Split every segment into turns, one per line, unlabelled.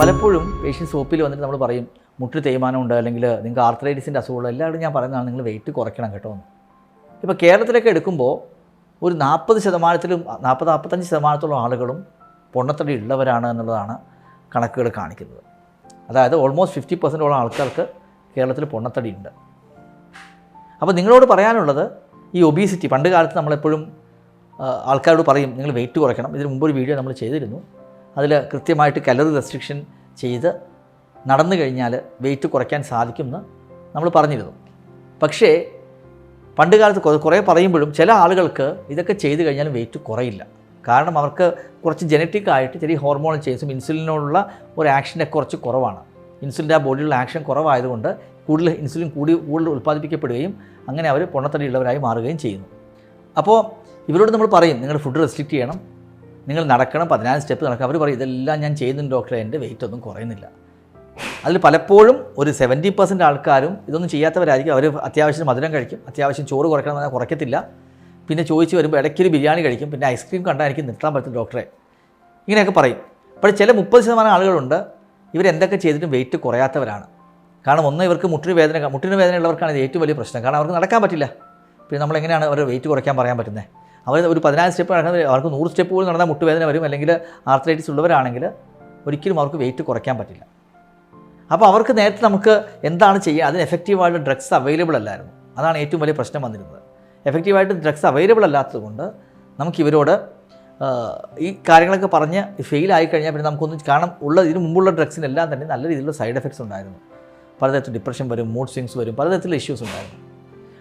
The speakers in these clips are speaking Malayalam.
പലപ്പോഴും പേഷ്യൻസ് സോപ്പിൽ വന്നിട്ട് നമ്മൾ പറയും മുട്ടിൽ തേയ്മാനം ഉണ്ട് അല്ലെങ്കിൽ നിങ്ങൾക്ക് ആർത്രൈറ്റിസിന്റെ അസുഖമുള്ള എല്ലാവരും ഞാൻ പറയുന്നതാണ് നിങ്ങൾ വെയിറ്റ് കുറയ്ക്കണം കേട്ടോ. എന്ന് ഇപ്പോൾ കേരളത്തിലൊക്കെ എടുക്കുമ്പോൾ ഒരു നാൽപ്പത് ശതമാനത്തിലും നാൽപ്പത് നാൽപ്പത്തഞ്ച് ശതമാനത്തോളം ആളുകളും പൊണ്ണത്തടി ഉള്ളവരാണ് എന്നുള്ളതാണ് കണക്കുകൾ കാണിക്കുന്നത്. അതായത് ഓൾമോസ്റ്റ് ഫിഫ്റ്റി പെർസെന്റോളം ആൾക്കാർക്ക് കേരളത്തിൽ പൊണ്ണത്തടി ഉണ്ട്. അപ്പോൾ നിങ്ങളോട് പറയാനുള്ളത് ഈ ഒബീസിറ്റി പണ്ട് കാലത്ത് നമ്മളെപ്പോഴും ആൾക്കാരോട് പറയും നിങ്ങൾ വെയിറ്റ് കുറയ്ക്കണം. ഇതിന് മുമ്പ് ഒരു വീഡിയോ നമ്മൾ ചെയ്തിരുന്നു. അതിൽ കൃത്യമായിട്ട് കലറി റെസ്ട്രിക്ഷൻ ചെയ്ത് നടന്നു കഴിഞ്ഞാൽ വെയിറ്റ് കുറയ്ക്കാൻ സാധിക്കുമെന്ന് നമ്മൾ പറഞ്ഞിരുന്നു. പക്ഷേ പണ്ട് കാലത്ത് കുറേ- പറയുമ്പോഴും ചില ആളുകൾക്ക് ഇതൊക്കെ ചെയ്തു കഴിഞ്ഞാൽ വെയിറ്റ് കുറയില്ല. കാരണം അവർക്ക് കുറച്ച് ജനറ്റിക് ആയിട്ട് ചെറിയ ഹോർമോൺ ചേസും ഇൻസുലിനോടുള്ള ഒരു ആക്ഷന്റെ കുറച്ച് കുറവാണ്. ഇൻസുലിന്റെ ആ ബോഡിയിലുള്ള ആക്ഷൻ കുറവായതുകൊണ്ട് കൂടുതൽ ഇൻസുലിൻ കൂടി കൂടുതൽ ഉൽപ്പാദിപ്പിക്കപ്പെടുകയും അങ്ങനെ അവർ പൊണ്ണത്തടിയുള്ളവരായി മാറുകയും ചെയ്യുന്നു. അപ്പോൾ ഇവരോട് നമ്മൾ പറയും നിങ്ങൾ ഫുഡ് റെസ്ട്രിക്റ്റ് ചെയ്യണം. നിങ്ങൾ നടക്കണം പതിനാല് സ്റ്റെപ്പ് നടക്കണം. അവർ പറയും ഇതെല്ലാം ഞാൻ ചെയ്യുന്നുണ്ട് ഡോക്ടറെ എന്റെ വെയിറ്റ് ഒന്നും കുറയുന്നില്ല. അതിൽ പലപ്പോഴും ഒരു സെവന്റി പെർസെന്റ് ആൾക്കാരും ഇതൊന്നും ചെയ്യാത്തവരായിരിക്കും. അവർ അത്യാവശ്യം മധുരം കഴിക്കും അത്യാവശ്യം ചോറ് കുറയ്ക്കണം എന്ന് പറഞ്ഞാൽ കുറയ്ക്കത്തില്ല. പിന്നെ ചോദിച്ച് വരുമ്പോൾ ഇടയ്ക്കൊരു ബിരിയാണി കഴിക്കും പിന്നെ ഐസ്ക്രീം കണ്ടാൽ നിർത്താൻ പറ്റും ഡോക്ടറെ. ഇങ്ങനെയൊക്കെ പറയും. പക്ഷേ ചില മുപ്പത് ശതമാനം ആളുകളുണ്ട് ഇവരെന്തൊക്കെ ചെയ്തിട്ടും വെയിറ്റ് കുറയാത്തവരാണ്. കാരണം ഒന്ന് ഇവർക്ക് മുട്ടിന് വേദന മുട്ടിന് വേദന ഉള്ളവർക്കാണ് ഇത് ഏറ്റവും വലിയ പ്രശ്നം. കാരണം അവർക്ക് നടക്കാൻ പറ്റില്ല. പിന്നെ നമ്മളെങ്ങനെയാണ് അവരുടെ വെയിറ്റ് കുറയ്ക്കാൻ പറയാൻ പറ്റുന്നത്? അവർ ഒരു പതിനായിരം സ്റ്റെപ്പ് നടക്കുന്നത് അവർക്ക് നൂറ് സ്റ്റെപ്പ് പോലും നടന്നാൽ മുട്ടുവേദന വരും. അല്ലെങ്കിൽ ആർത്രൈറ്റിസ് ഉള്ളവരാണെങ്കിൽ ഒരിക്കലും അവർക്ക് വെയിറ്റ് കുറയ്ക്കാൻ പറ്റില്ല. അപ്പോൾ അവർക്ക് നേരത്തെ നമുക്ക് എന്താണ് ചെയ്യുക അതിന് എഫക്റ്റീവായിട്ട് ഡ്രഗ്സ് അവൈലബിൾ അല്ലായിരുന്നു. അതാണ് ഏറ്റവും വലിയ പ്രശ്നം വന്നിരുന്നത്. എഫക്റ്റീവായിട്ട് ഡ്രഗ്സ് അവൈലബിൾ അല്ലാത്തതുകൊണ്ട് നമുക്ക് ഇവരോട് ഈ കാര്യങ്ങളൊക്കെ പറഞ്ഞ് ഫെയിൽ ആയി കഴിഞ്ഞാൽ പിന്നെ നമുക്കൊന്നും കാരണം ഉള്ള ഇതിന് മുമ്പുള്ള ഡ്രഗ്സിനെല്ലാം തന്നെ നല്ല രീതിയിലുള്ള സൈഡ് എഫക്ട്സ് ഉണ്ടായിരുന്നു. പലതരത്തിൽ ഡിപ്രഷൻ വരും മൂഡ് സ്വിങ്സ് വരും പലതരത്തിലുള്ള ഇഷ്യൂസ് ഉണ്ടായിരുന്നു.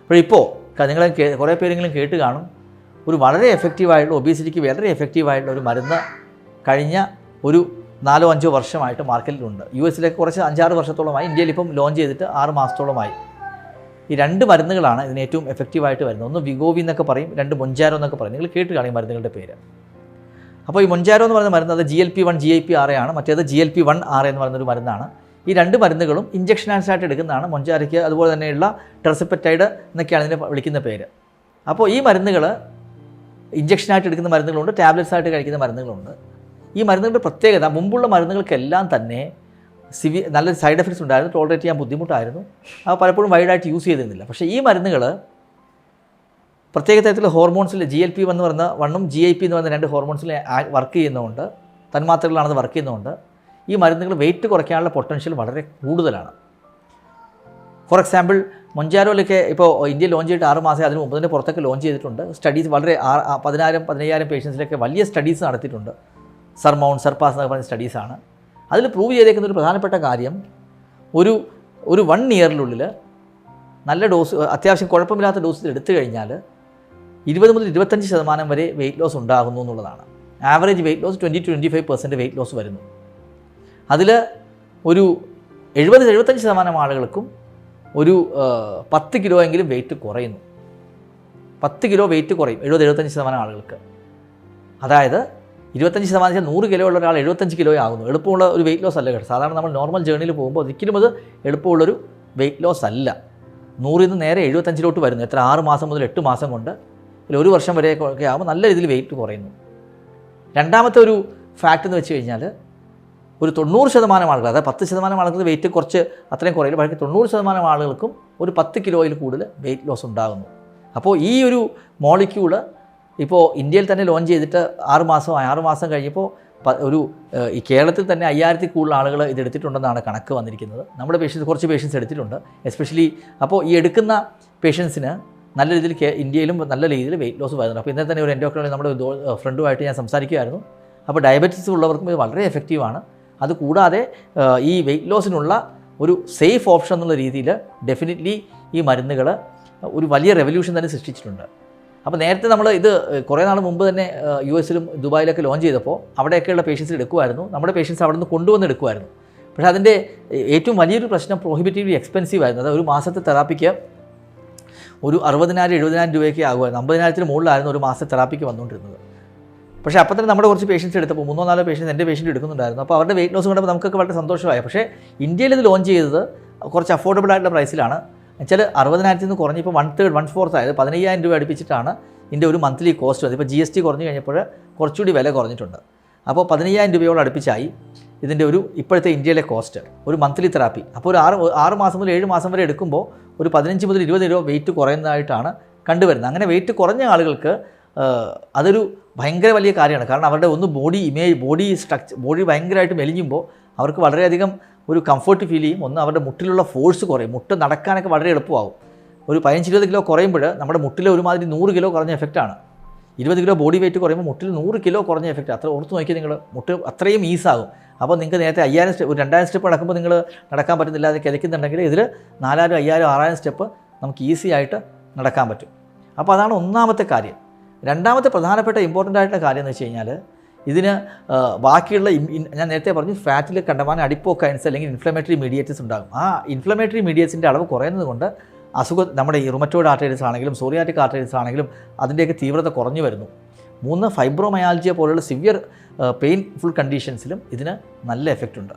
അപ്പോൾ ഇപ്പോൾ നിങ്ങളെ കുറേ പേരെങ്കിലും കേട്ട് കാണും. ഒരു വളരെ എഫക്റ്റീവായിട്ടുള്ള ഒബീസിറ്റിക്ക് വളരെ എഫക്റ്റീവായിട്ടുള്ള ഒരു മരുന്ന് കഴിഞ്ഞ ഒരു നാലോ അഞ്ചോ വർഷമായിട്ട് മാർക്കറ്റിലുണ്ട് യു എസിലേക്ക് കുറച്ച് അഞ്ചാറ് വർഷത്തോളമായി ഇന്ത്യയിൽ ഇപ്പം ലോഞ്ച് ചെയ്തിട്ട് ആറ് മാസത്തോളമായി. ഈ രണ്ട് മരുന്നുകളാണ് ഇതിന് ഏറ്റവും എഫക്റ്റീവായിട്ട് വരുന്നത്. ഒന്ന് വിഗോവി എന്നൊക്കെ പറയും രണ്ട് മൊഞ്ചാരോ എന്നൊക്കെ പറയും. നിങ്ങൾ കേട്ട് കാണും മരുന്നുകളുടെ പേര്. അപ്പോൾ ഈ മൊഞ്ചാരോ എന്ന് പറയുന്ന മരുന്ന് അത് G L P one G I P R ആണ്. മറ്റേത് G L P one R എന്ന് പറയുന്നൊരു മരുന്നാണ്. ഈ രണ്ട് മരുന്നുകളും ഇഞ്ചക്ഷൻ ആയിട്ട് എടുക്കുന്നതാണ്. മൊഞ്ചാരയ്ക്ക് അതുപോലെ തന്നെയുള്ള ടെർസിപ്പറ്റൈഡ് എന്നൊക്കെയാണ് ഇതിനെ വിളിക്കുന്ന പേര്. അപ്പോൾ ഈ മരുന്നുകൾ ഇഞ്ചക്ഷനായിട്ട് എടുക്കുന്ന മരുന്നുകളുണ്ട് ടാബ്ലറ്റ്സ് ആയിട്ട് കഴിക്കുന്ന മരുന്നുകളുണ്ട്. ഈ മരുന്നുകളുടെ പ്രത്യേകത മുമ്പുള്ള മരുന്നുകൾക്കെല്ലാം തന്നെ സിവി നല്ല സൈഡ് എഫക്ട്സ് ഉണ്ടായിരുന്നു ടോളറേറ്റ് ചെയ്യാൻ ബുദ്ധിമുട്ടായിരുന്നു. അവ പലപ്പോഴും വൈഡായിട്ട് യൂസ് ചെയ്തിരുന്നില്ല. പക്ഷേ ഈ മരുന്നുകൾ പ്രത്യേക തരത്തിലുള്ള ഹോർമോൺസിൽ ജി എൽ പി എന്ന് പറയുന്ന വണ്ണും ജി ഐ പി എന്ന് പറയുന്ന രണ്ട് ഹോർമോൺസിൽ വർക്ക് ചെയ്യുന്നതുകൊണ്ട് തന്മാത്രകളാണത് വർക്ക് ചെയ്യുന്നതുകൊണ്ട് ഈ മരുന്നുകൾ വെയിറ്റ് കുറയ്ക്കാനുള്ള പൊട്ടൻഷ്യൽ വളരെ കൂടുതലാണ്. ഫോർ എക്സാമ്പിൾ മൊഞ്ചാരോയിലൊക്കെ ഇപ്പോൾ ഇന്ത്യ ലോഞ്ച് ചെയ്തിട്ട് ആറ് മാസം അതിന് മുമ്പ് തന്നെ പുറത്തൊക്കെ ലോഞ്ച് ചെയ്തിട്ടുണ്ട്. സ്റ്റഡീസ് വളരെ പതിനായിരം പതിനയ്യായിരം പേഷ്യൻസിലൊക്കെ വലിയ സ്റ്റഡീസ് നടത്തിയിട്ടുണ്ട്. സർമൗണ്ട് സർപ്പാസ് എന്നൊക്കെ പറഞ്ഞ സ്റ്റഡീസാണ് അതിൽ പ്രൂവ് ചെയ്തേക്കുന്ന ഒരു പ്രധാനപ്പെട്ട കാര്യം ഒരു ഒരു വൺ ഇയറിനുള്ളിൽ നല്ല ഡോസ് അത്യാവശ്യം കുഴപ്പമില്ലാത്ത ഡോസ് എടുത്തു കഴിഞ്ഞാൽ ഇരുപത് മുതൽ ഇരുപത്തഞ്ച് ശതമാനം വരെ വെയിറ്റ് ലോസ് ഉണ്ടാകുന്നു എന്നുള്ളതാണ്. Average weight loss twenty twenty five percent weight loss വരുന്നു. അതിൽ ഒരു എഴുപത് എഴുപത്തഞ്ച് ശതമാനം ആളുകൾക്കും ഒരു പത്ത് കിലോ എങ്കിലും വെയിറ്റ് കുറയുന്നു. പത്ത് കിലോ വെയിറ്റ് കുറയും. എഴുപത് എഴുപത്തഞ്ച് ശതമാനം ആളുകൾക്ക്. അതായത് ഇരുപത്തഞ്ച് ശതമാനം നൂറ് കിലോ ഉള്ള ഒരാൾ എഴുപത്തഞ്ച് കിലോ ആകുന്നു. എളുപ്പമുള്ള ഒരു വെയിറ്റ് ലോസ് അല്ല കേട്ടോ. സാധാരണ നമ്മൾ നോർമൽ ജേണിയിൽ പോകുമ്പോൾ ഒരിക്കലും അത് എളുപ്പമുള്ളൊരു വെയിറ്റ് ലോസ് അല്ല. നൂറിൽ നിന്ന് നേരെ എഴുപത്തഞ്ചിലോട്ട് വരുന്നു. എത്ര? ആറ് മാസം മുതൽ എട്ട് മാസം കൊണ്ട്. അല്ലെങ്കിൽ ഒരു വർഷം വരെയൊക്കെ ആകുമ്പോൾ നല്ല രീതിയിൽ വെയിറ്റ് കുറയുന്നു. രണ്ടാമത്തെ ഒരു ഫാക്റ്റ് എന്ന് വെച്ച് കഴിഞ്ഞാൽ ഒരു തൊണ്ണൂറ് ശതമാനം ആളുകൾ അതായത് പത്ത് ശതമാനം ആളുകൾ വെയിറ്റ് കുറച്ച് അത്രയും കുറയില്ല പക്ഷേ തൊണ്ണൂറ് ശതമാനം ആളുകൾക്കും ഒരു പത്ത് കിലോയിൽ കൂടുതൽ വെയിറ്റ് ലോസ് ഉണ്ടാകുന്നു. അപ്പോൾ ഈ ഒരു മോളിക്യൂൾ ഇപ്പോൾ ഇന്ത്യയിൽ തന്നെ ലോഞ്ച് ചെയ്തിട്ട് ആറ് മാസം ആറ് മാസം കഴിഞ്ഞപ്പോൾ ഒരു ഈ കേരളത്തിൽ തന്നെ അയ്യായിരത്തി കൂടുതൽ ആളുകൾ ഇത് എടുത്തിട്ടുണ്ടെന്നാണ് കണക്ക് വന്നിരിക്കുന്നത്. നമ്മുടെ പേഷ്യൻസ് കുറച്ച് പേഷ്യൻസ് എടുത്തിട്ടുണ്ട്. എസ്പെഷ്യലി അപ്പോൾ ഈ എടുക്കുന്ന പേഷ്യൻസിന് നല്ല രീതിയിൽ ഇന്ത്യയിലും നല്ല രീതിയിൽ വെയിറ്റ് ലോസ് വരുന്നുണ്ട്. അപ്പോൾ ഇന്നലെ തന്നെ ഒരു എൻഡോക്രോളജി നമ്മുടെ ഫ്രണ്ടുമായിട്ട് ഞാൻ സംസാരിക്കുമായിരുന്നു അപ്പോൾ ഡയബറ്റിസ് ഉള്ളവർക്കും ഇത് വളരെ എഫക്റ്റീവാണ് അതുകൂടാതെ ഈ വെയിറ്റ് ലോസിനുള്ള ഒരു സേഫ് ഓപ്ഷൻ എന്നുള്ള രീതിയിൽ ഡെഫിനറ്റ്ലി ഈ മരുന്നുകൾ ഒരു വലിയ റെവല്യൂഷൻ തന്നെ സൃഷ്ടിച്ചിട്ടുണ്ട്. അപ്പോൾ നേരത്തെ നമ്മൾ ഇത് കുറേ നാൾ മുമ്പ് തന്നെ യു എസിലും ദുബായിലൊക്കെ ലോഞ്ച് ചെയ്തപ്പോൾ അവിടെയൊക്കെയുള്ള പേഷ്യൻസ് എടുക്കുമായിരുന്നു. നമ്മുടെ പേഷ്യൻസ് അവിടെ നിന്ന് കൊണ്ടുവന്ന് എടുക്കുമായിരുന്നു. പക്ഷേ അതിന്റെ ഏറ്റവും വലിയൊരു പ്രശ്നം പ്രോഹിബിറ്റീവ്ലി എക്സ്പെൻസീവ് ആയിരുന്നു. അതായത് ഒരു മാസത്തെ തെറാപ്പിക്ക് ഒരു അറുപതിനായിരം എഴുപതിനായിരം രൂപയൊക്കെ ആകുമായിരുന്നു. അമ്പതിനായിരത്തിന് മുകളിലായിരുന്നു ഒരു മാസത്തെ തെറാപ്പിക്ക് വന്നുകൊണ്ടിരുന്നത്. പക്ഷേ അപ്പം തന്നെ നമ്മുടെ കുറച്ച് പേഷ്യൻസ് എടുത്തപ്പോൾ മൂന്നോ നാലോ പേഷ്യൻസ് എന്റെ പേഷ്യന്റ് എടുക്കുന്നുണ്ടായിരുന്നു. അപ്പോൾ അവരുടെ വെയിറ്റ് ലോസ് കണ്ടപ്പോൾ നമുക്കൊക്കെ വളരെ സന്തോഷമായി. പക്ഷേ ഇന്ത്യയിൽ ഇത് ലോഞ്ച് ചെയ്തത് കുറച്ച് അഫോർഡബിൾ ആയിട്ടുള്ള പ്രൈസിലാണ് വെച്ചാൽ അറുപതിനായിരത്തിൽ നിന്ന് കുറഞ്ഞ് ഇപ്പോൾ വൺ തേർഡ് വൺ ഫോർത്ത് ആയത് പതിനയ്യായിരം രൂപ അടുപ്പിച്ചിട്ടാണ് ഇതിന്റെ ഒരു മന്ത്ലി കോസ്റ്റ് വന്നത്. ഇപ്പോൾ ജി എസ് ടി കുറഞ്ഞു കഴിഞ്ഞപ്പോൾ കുറച്ചുകൂടി വില കുറഞ്ഞിട്ടുണ്ട്. അപ്പോൾ പതിനയ്യായിരം രൂപയോളം അടുപ്പിച്ചായി ഇതിന്റെ ഒരു ഇപ്പോഴത്തെ ഇന്ത്യയിലെ കോസ്റ്റ് ഒരു മന്ത്ലി തെറാപ്പി അപ്പോൾ ഒരു ആറ് ആറ് മാസം മുതൽ ഏഴ് മാസം വരെ എടുക്കുമ്പോൾ ഒരു പതിനഞ്ച് മുതൽ ഇരുപത് രൂപ വെയിറ്റ് കുറയുന്നതായിട്ടാണ് കണ്ടുവരുന്നത്. അങ്ങനെ വെയിറ്റ് കുറഞ്ഞ ആളുകൾക്ക് അതൊരു ഭയങ്കര വലിയ കാര്യമാണ്. കാരണം അവരുടെ ഒന്ന് body image body structure body ഭയങ്കരമായിട്ട് മെലിഞ്ഞുമ്പോൾ അവർക്ക് വളരെയധികം ഒരു കംഫർട്ട് ഫീൽ ചെയ്യും. ഒന്ന് അവരുടെ മുട്ടിലുള്ള ഫോഴ്സ് കുറയും. മുട്ട് നടക്കാനൊക്കെ വളരെ എളുപ്പമാകും ഒരു പതിനഞ്ച് ഇരുപത് കിലോ കുറയുമ്പോൾ നമ്മുടെ മുട്ടിൽ ഒരുമാതിരി നൂറ് കിലോ കുറഞ്ഞ എഫക്റ്റാണ് ഇരുപത് കിലോ ബോഡി വെയിറ്റ് കുറയുമ്പോൾ മുട്ടിൽ നൂറ് കിലോ കുറഞ്ഞ എഫക്റ്റ് അത്ര ഓർത്ത് നോക്കി നിങ്ങൾ മുട്ട് അത്രയും ഈസാകും അപ്പോൾ നിങ്ങൾക്ക് നേരത്തെ അയ്യായിരം സ്റ്റെപ്പ് ഒരു രണ്ടായിരം സ്റ്റെപ്പ് നടക്കുമ്പോൾ നിങ്ങൾ നടക്കാൻ പറ്റുന്നില്ല അത് കിതയ്ക്കുന്നുണ്ടെങ്കിൽ ഇതിൽ നാലായിരം അയ്യായിരം ആറായിരം സ്റ്റെപ്പ് നമുക്ക് ഈസി ആയിട്ട് നടക്കാൻ പറ്റും. അപ്പോൾ അതാണ് ഒന്നാമത്തെ കാര്യം. രണ്ടാമത്തെ പ്രധാനപ്പെട്ട ഇമ്പോർട്ടന്റ് ആയിട്ടുള്ള കാര്യം എന്ന് വെച്ച് കഴിഞ്ഞാൽ ഇതിന് ബാക്കിയുള്ള ഞാൻ നേരത്തെ പറഞ്ഞു ഫാറ്റിൽ കണ്ടമാനം അഡിപ്പോക്കൈൻസ് അല്ലെങ്കിൽ ഇൻഫ്ലമേറ്ററി മീഡിയേറ്റ്സ് ഉണ്ടാകും. ആ ഇൻഫ്ലമേറ്ററി മീഡിയേറ്റ്സിന്റെ അളവ് കുറയുന്നത് കൊണ്ട് അസുഖം നമ്മുടെ ഈ റുമറ്റോയിഡ് ആർട്ടൈറ്റിസ് ആണെങ്കിലും സോറിയാറ്റിക് ആർട്ടൈറ്റിസ് ആണെങ്കിലും അതിന്റെയൊക്കെ തീവ്രത കുറഞ്ഞു വരുന്നു. മൂന്ന് ഫൈബ്രോമയാലജിയെ പോലുള്ള സിവിയർ പെയിൻഫുൾ കണ്ടീഷൻസിലും ഇതിന് നല്ല എഫക്റ്റ് ഉണ്ട്.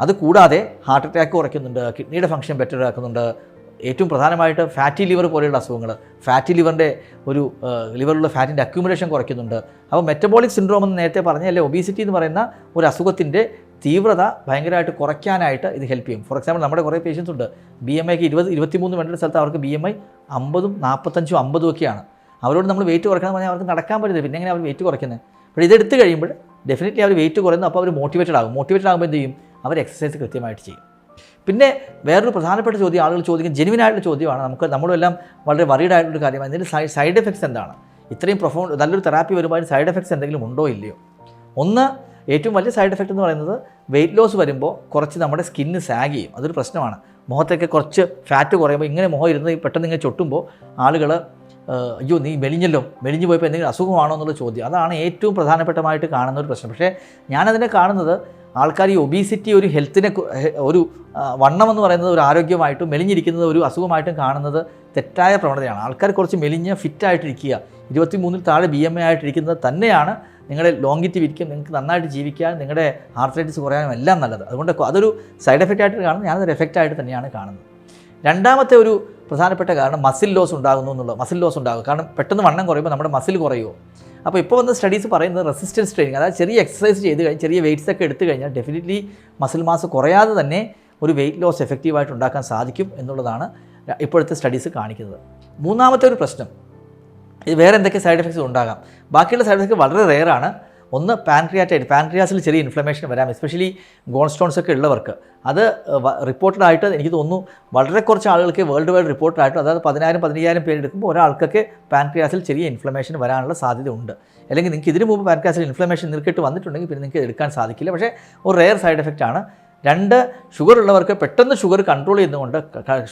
അത് കൂടാതെ ഹാർട്ട് അറ്റാക്ക് കുറയ്ക്കുന്നുണ്ട് കിഡ്നിയുടെ ഫംഗ്ഷൻ ബെറ്റർ ആക്കുന്നുണ്ട് ഏറ്റവും പ്രധാനമായിട്ട് ഫാറ്റി ലിവർ പോലെയുള്ള അസുഖങ്ങൾ. ഫാറ്റി ലിവറിന്റെ ഒരു ലിവറിലുള്ള ഫാറ്റിന്റെ അക്യുമുലേഷൻ കുറയ്ക്കുന്നുണ്ട്. അപ്പോൾ മെറ്റബോളിക് സിൻഡ്രോം എന്ന് നേരത്തെ പറഞ്ഞ പറഞ്ഞല്ലേ ഒബീസിറ്റി എന്ന് പറയുന്ന ഒരു അസുഖത്തിന്റെ തീവ്രത ഭയങ്കരമായിട്ട് കുറയ്ക്കാനായിട്ട് ഇത് ഹെൽപ്പ് ചെയ്യും. ഫോർ എക്സാമ്പിൾ നമ്മുടെ കുറേ പേഷ്യൻസ് ഉണ്ട്. ബി എം ഐക്ക് ഇരുപത് ഇരുപത്തിമൂന്ന് വേണ്ട സ്ഥലത്ത് അവർക്ക് ബി എം ഐ അമ്പതും നാൽപ്പത്തഞ്ചും അമ്പതും ഒക്കെയാണ്. അവരോട് നമ്മൾ വെയിറ്റ് കുറയ്ക്കണം പറഞ്ഞാൽ അവർക്ക് നടക്കാൻ പറ്റില്ല പിന്നെ എങ്ങനെ അവർ വെയിറ്റ് കുറയ്ക്കുന്നത് അപ്പോൾ ഇതെടുത്ത് കഴിയുമ്പോൾ ഡെഫിനറ്റ്ലി അവർ വെയിറ്റ് കുറയുന്നു അപ്പോൾ അവർ മോട്ടിവേറ്റഡ് ആകും. മോട്ടിവേറ്റഡ് ആകുമ്പോൾ എന്ത് ചെയ്യും? അവർ എക്സസൈസ് കൃത്യമായിട്ട് ചെയ്യും. പിന്നെ വേറൊരു പ്രധാനപ്പെട്ട ചോദ്യം ആളുകൾ ചോദിക്കുന്ന ജെനുവിൻ ആയിട്ടുള്ള ചോദ്യമാണ്. നമുക്ക് നമ്മളെല്ലാം വളരെ വറീഡ് ആയിട്ടുള്ള കാര്യമാണ്. ഇതിന്റെ സൈഡ് എഫക്ട്സ് എന്താണ്? ഇത്രയും പ്രൊഫൗണ്ട് നല്ലൊരു തെറാപ്പി വരുമ്പോൾ സൈഡ് എഫക്ട്സ് എന്തെങ്കിലും ഉണ്ടോ ഇല്ലയോ? ഒന്ന് ഏറ്റവും വലിയ സൈഡ് എഫക്റ്റ് എന്ന് പറയുന്നത് വെയിറ്റ് ലോസ് വരുമ്പോൾ കുറച്ച് നമ്മുടെ സ്കിന്ന് സാഗ് ചെയ്യും. അതൊരു പ്രശ്നമാണ്. മുഖത്തൊക്കെ കുറച്ച് ഫാറ്റ് കുറയുമ്പോൾ ഇങ്ങനെ മുഖം ഇരുന്ന് പെട്ടെന്ന് ഇങ്ങനെ ചൊട്ടുമ്പോൾ ആളുകൾ അയ്യോ നീ മെലിഞ്ഞല്ലോ മെലിഞ്ഞു പോയപ്പോൾ എന്തെങ്കിലും അസുഖമാണോ എന്നുള്ള ചോദ്യം. അതാണ് ഏറ്റവും പ്രധാനപ്പെട്ടമായിട്ട് കാണുന്ന ഒരു പ്രശ്നം. പക്ഷേ ഞാനതിനെ കാണുന്നത് ആൾക്കാർ ഈ ഒബീസിറ്റി ഒരു ഹെൽത്തിനെ ഒരു വണ്ണമെന്ന് പറയുന്നത് ഒരു ആരോഗ്യമായിട്ടും മെലിഞ്ഞിരിക്കുന്നത് ഒരു അസുഖമായിട്ടും കാണുന്നത് തെറ്റായ പ്രവണതയാണ്. ആൾക്കാർ കുറച്ച് മെലിഞ്ഞ് ഫിറ്റായിട്ടിരിക്കുക. ഇരുപത്തി മൂന്നിൽ താഴെ ബി എം എ ആയിട്ടിരിക്കുന്നത് തന്നെയാണ് നിങ്ങളുടെ ലോങ്കിറ്റിവിരിക്കും നിങ്ങൾക്ക് നന്നായിട്ട് ജീവിക്കാൻ നിങ്ങളുടെ ആർത്രൈറ്റിസ് കുറയാനും എല്ലാം നല്ലത്. അതുകൊണ്ട് അതൊരു സൈഡ് എഫക്റ്റ് ആയിട്ട് കാണുന്നത് ഞാനതൊരു എഫക്റ്റ് ആയിട്ട് തന്നെയാണ് കാണുന്നത്. രണ്ടാമത്തെ ഒരു പ്രധാനപ്പെട്ട കാരണം മസിൽ ലോസ് ഉണ്ടാകുന്നു എന്നുള്ളത് മസിൽ ലോസ് ഉണ്ടാകും. കാരണം പെട്ടെന്ന് വണ്ണം കുറയുമ്പോൾ നമ്മുടെ മസിൽ കുറയുമോ? അപ്പോൾ ഇപ്പോൾ വന്ന സ്റ്റഡീസ് പറയുന്നത് റെസിസ്റ്റൻസ് ട്രെയിനിങ് അതായത് ചെറിയ എക്സസൈസ് ചെയ്ത് കഴിഞ്ഞാൽ ചെറിയ വെയിറ്റ്സ് ഒക്കെ എടുത്തു കഴിഞ്ഞാൽ ഡെഫിനറ്റ്ലി മസിൽ മാസ് കുറയാതെ തന്നെ ഒരു വെയിറ്റ് ലോസ് എഫക്റ്റീവായിട്ട് ഉണ്ടാക്കാൻ സാധിക്കും എന്നുള്ളതാണ് ഇപ്പോഴത്തെ സ്റ്റഡീസ് കാണിക്കുന്നത്. മൂന്നാമത്തെ ഒരു പ്രശ്നം ഇത് വേറെ എന്തൊക്കെ സൈഡ് എഫക്ട്സ് ഉണ്ടാകാം. ബാക്കിയുള്ള സൈഡ് എഫക്ട്സ് വളരെ റെയറാണ് ഒന്ന് പാൻക്രിയാറ്റൈറ്റ് പാൻക്രിയാസിൽ ചെറിയ ഇൻഫ്ലമേഷൻ വരാം എസ്പെഷ്യലി ഗോൾ സ്റ്റോൺസ് ഒക്കെ ഉള്ളവർക്ക്. അത് റിപ്പോർട്ടഡ് ആയിട്ട് എനിക്ക് തോന്നുന്നു വളരെ കുറച്ച് ആളുകൾക്ക് വേൾഡ് വൈഡ് റിപ്പോർട്ടഡ് ആയിട്ട് അതായത് പതിനായിരം പതിനയ്യായിരം പേരെടുക്കുമ്പോൾ ഒരാൾക്കൊക്കെ പാൻക്രിയാസിൽ ചെറിയ ഇൻഫ്ലമേഷൻ വരാനുള്ള സാധ്യത ഉണ്ട് അല്ലെങ്കിൽ നിങ്ങൾക്ക് ഇതിനു മുമ്പ് പാൻക്രിയാസിൽ ഇൻഫ്ലമേഷൻ നിൽക്കിട്ട് വന്നിട്ടുണ്ടെങ്കിൽ പിന്നെ നിങ്ങൾക്ക് എടുക്കാൻ സാധിക്കില്ല. പക്ഷേ ഒരു റെയർ സൈഡ് എഫക്റ്റ് ആണ്. രണ്ട് ഷുഗർ ഉള്ളവർക്ക് പെട്ടെന്ന് ഷുഗർ കൺട്രോൾ ചെയ്യുന്നതുകൊണ്ട്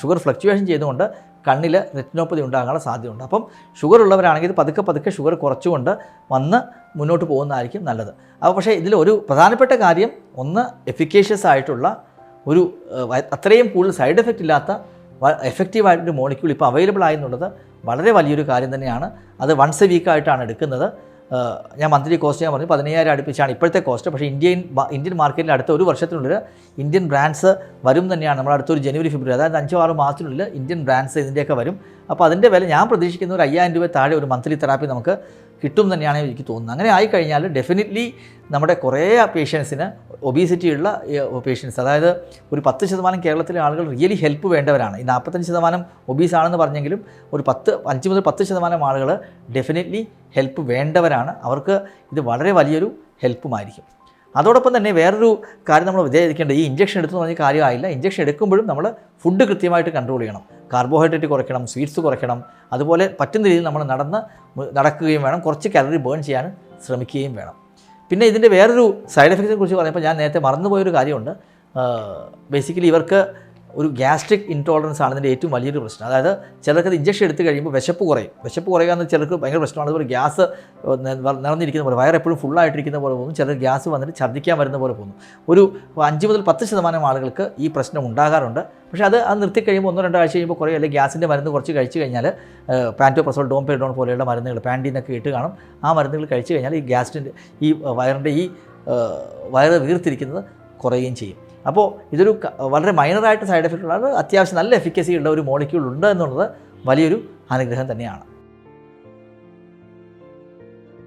ഷുഗർ ഫ്ലക്ച്വേഷൻ ചെയ്തുകൊണ്ട് കണ്ണിൽ റെറ്റിനോപ്പതി ഉണ്ടാകാനുള്ള സാധ്യതയുണ്ട്. അപ്പം ഷുഗർ ഉള്ളവരാണെങ്കിൽ പതുക്കെ പതുക്കെ ഷുഗർ കുറച്ചുകൊണ്ട് വന്ന് മുന്നോട്ട് പോകുന്നതായിരിക്കും നല്ലത്. അപ്പോൾ പക്ഷേ ഇതിൽ ഒരു പ്രധാനപ്പെട്ട കാര്യം ഒന്ന് എഫിക്കേഷ്യസ് ആയിട്ടുള്ള ഒരു അത്രയും കൂടുതൽ സൈഡ് എഫക്റ്റ് ഇല്ലാത്ത എഫക്റ്റീവായിട്ടൊരു മോളിക്യൂൾ ഇപ്പോൾ അവൈലബിൾ ആയെന്നുള്ളത് വളരെ വലിയൊരു കാര്യം തന്നെയാണ്. അത് വൺസ് എ വീക്കായിട്ടാണ് എടുക്കുന്നത്. ഞാൻ മന്ത്ലി കോസ്റ്റ് ഞാൻ പറഞ്ഞു. പതിനയ്യായിരം അടുപ്പിച്ചാണ് ഇപ്പോഴത്തെ കോസ്റ്റ്. പക്ഷേ ഇന്ത്യൻ ഇന്ത്യൻ മാർക്കറ്റിൽ അടുത്ത ഒരു വർഷത്തിനുള്ളിൽ ഇന്ത്യൻ ബ്രാൻഡ്സ് വരും തന്നെയാണ്. നമ്മൾ അടുത്തൊരു ജനുവരി ഫെബ്രുവരി അതായത് അഞ്ചോ ആറ് മാസത്തിനുള്ളിൽ ഇന്ത്യൻ ബ്രാൻഡ്സ് ഇതിന്റെയൊക്കെ വരും. അപ്പോൾ അതിന്റെ വില ഞാൻ പ്രതീക്ഷിക്കുന്ന ഒരു അയ്യായിരം രൂപ താഴെ ഒരു മന്ത്ലി തെറാപ്പി നമുക്ക് കിട്ടും തന്നെയാണ് എനിക്ക് തോന്നുന്നത്. അങ്ങനെ ആയിക്കഴിഞ്ഞാൽ ഡെഫിനറ്റ്ലി നമ്മുടെ കുറേ പേഷ്യൻസിന് ഒബീസിറ്റി ഉള്ള പേഷ്യൻസ് അതായത് ഒരു പത്ത് ശതമാനം കേരളത്തിലെ ആളുകൾ റിയലി ഹെൽപ്പ് വേണ്ടവരാണ്. ഈ നാൽപ്പത്തഞ്ച് ശതമാനം ഒബീസ് ആണെന്ന് പറഞ്ഞെങ്കിലും ഒരു പത്ത് അഞ്ച് മുതൽ പത്ത് ശതമാനം ആളുകൾ ഡെഫിനറ്റ്ലി ഹെൽപ്പ് വേണ്ടവരാണ്. അവർക്ക് ഇത് വളരെ വലിയൊരു ഹെൽപ്പുമായിരിക്കും അതോടൊപ്പം തന്നെ വേറൊരു കാര്യം നമ്മൾ വിചാരിക്കേണ്ടത് ഈ ഇഞ്ചക്ഷൻ എടുത്തു പറഞ്ഞ കാര്യമായില്ല. ഇഞ്ചക്ഷൻ എടുക്കുമ്പോഴും നമ്മൾ ഫുഡ് കൃത്യമായിട്ട് കൺട്രോൾ ചെയ്യണം. കാർബോഹൈഡ്രേറ്റ് കുറയ്ക്കണം സ്വീറ്റ്സ് കുറയ്ക്കണം. അതുപോലെ പറ്റുന്ന രീതിയിൽ നമ്മൾ നടന്ന് നടക്കുകയും വേണം. കുറച്ച് കാലറി ബേൺ ചെയ്യാൻ ശ്രമിക്കുകയും വേണം. പിന്നെ ഇതിന്റെ വേറൊരു സൈഡ് എഫക്റ്റിനെ കുറിച്ച് പറയുമ്പോൾ ഞാൻ നേരത്തെ മറന്നുപോയൊരു കാര്യമുണ്ട്. ബേസിക്കലി ഇവർക്ക് ഒരു ഗ്യാസ്ട്രിക് ഇൻടോളറൻസ് ആണ് ഇതിന്റെ ഏറ്റവും വലിയൊരു പ്രശ്നം. അതായത് ചിലർക്ക് ഇഞ്ചക്ഷൻ എടുത്തു കഴിയുമ്പോൾ വിശപ്പ് കുറയും. വിശപ്പ് കുറയുക എന്ന് ചിലർക്ക് ഭയങ്കര പ്രശ്നമാണ്. അതുപോലെ ഗ്യാസ് നിറഞ്ഞിരിക്കുന്ന പോലെ വയർ എപ്പോഴും ഫുള്ളായിട്ടിരിക്കുന്ന പോലെ പോകുന്നു. ചിലർ ഗ്യാസ് വന്നിട്ട് ഛർദ്ദിക്കാൻ വരുന്ന പോലെ പോകുന്നു. ഒരു അഞ്ച് മുതൽ പത്ത് ശതമാനം ആളുകൾക്ക് ഈ പ്രശ്നം ഉണ്ടാകാറുണ്ട്. പക്ഷേ അത് അത് നിർത്തി കഴിയുമ്പോൾ ഒന്നോ രണ്ടോ ആഴ്ച കഴിയുമ്പോൾ കുറേ അല്ലെങ്കിൽ ഗ്യാസിന്റെ മരുന്ന് കുറച്ച് കഴിച്ചു കഴിഞ്ഞാൽ പാന്റോപ്രസോൾ ഡോംപെഡോൺ പോലെയുള്ള മരുന്നുകൾ പാന്റീനൊക്കെ ഇട്ട് കാണും. ആ മരുന്നുകൾ കഴിച്ചു കഴിഞ്ഞാൽ ഈ ഗ്യാസിന്റെ ഈ വയറിന്റെ ഈ വയറ് വീർത്തിരിക്കുന്നത് കുറയുകയും ചെയ്യും. അപ്പോൾ ഇതൊരു വളരെ മൈനറായിട്ട് സൈഡ് എഫക്റ്റ് ഉള്ള അത്യാവശ്യം നല്ല എഫിക്കസി ഉള്ള ഒരു മോളിക്യൂൾ ഉണ്ട് എന്നുള്ളത് വലിയൊരു അനുഗ്രഹം തന്നെയാണ്.